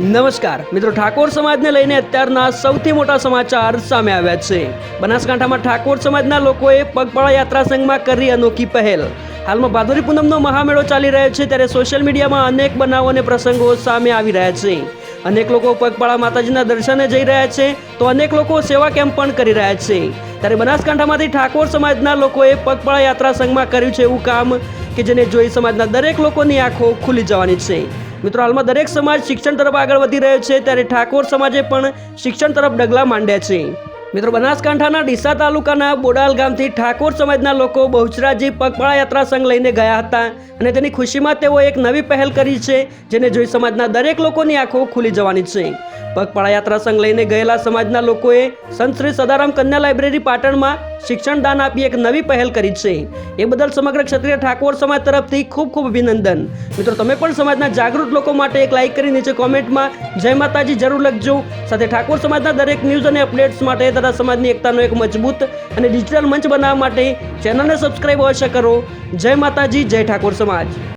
નમસ્કાર. મિત્રો, ઠાકોર સમાજને લઈને અત્યારના સૌથી મોટા સમાચાર સામે આવ્યા છે. બનાસકાંઠામાં ઠાકોર સમાજના લોકોએ પગપાળા યાત્રા સંઘમાં કરી અનોખી પહેલ. હાલમાં ભાદોરી પૂનમનો મહામેળો ચાલી રહ્યો છે ત્યારે સોશિયલ મીડિયામાં અનેક બનાવો અને પ્રસંગો સામે આવી રહ્યા છે. અનેક લોકો પગપાળા માતાજીના દર્શને જઈ રહ્યા છે તો અનેક લોકો સેવા કેમ્પ પણ કરી રહ્યા છે. ત્યારે બનાસકાંઠામાંથી ઠાકોર સમાજના લોકોએ પગપાળા યાત્રા સંઘમાં કર્યું છે એવું કામ કે જેને જોઈ સમાજના દરેક લોકોની આંખો ખુલી જવાની છે. મિત્રો, હાલમાં દરેક સમાજ શિક્ષણ તરફ આગળ વધી રહ્યો છે. ત્યારે ઠાકોર સમાજે પણ શિક્ષણ તરફ ડગલા માંડ્યા છે. મિત્રો, બનાસકાંઠાના ડીસા તાલુકાના બોડાલ ગામથી ઠાકોર સમાજના લોકો બહુચરાજી પગપાળા યાત્રા સંઘ લઈને ગયા હતા અને તેની ખુશીમાં તેઓ એક નવી પહેલ કરી છે, જેને જોઈ સમાજના દરેક લોકોની આંખો ખુલી જવાની છે. પગપાળા યાત્રા સંઘ લઈને ગયેલા સમાજના લોકોએ સંત શ્રી સદારામ કન્યા લાઇબ્રેરી પાટણમાં શિક્ષણ દાન આપી એક નવી પહેલ કરી છે. એ બદલ સમગ્ર ક્ષત્રિય ઠાકોર સમાજ તરફથી ખૂબ ખૂબ અભિનંદન. મિત્રો, તમે પણ સમાજના જાગૃત લોકો માટે એક લાઇક કરી નીચે કોમેન્ટમાં જય માતાજી જરૂર લખજો. સાથે ઠાકોર સમાજના દરેક ન્યૂઝ અને અપડેટ્સ માટે તથા સમાજની એકતાનો એક મજબૂત અને ડિજિટલ મંચ બનાવવા માટે ચેનલને સબસ્ક્રાઈબ અવશ્ય કરો. જય માતાજી, જય ઠાકોર સમાજ.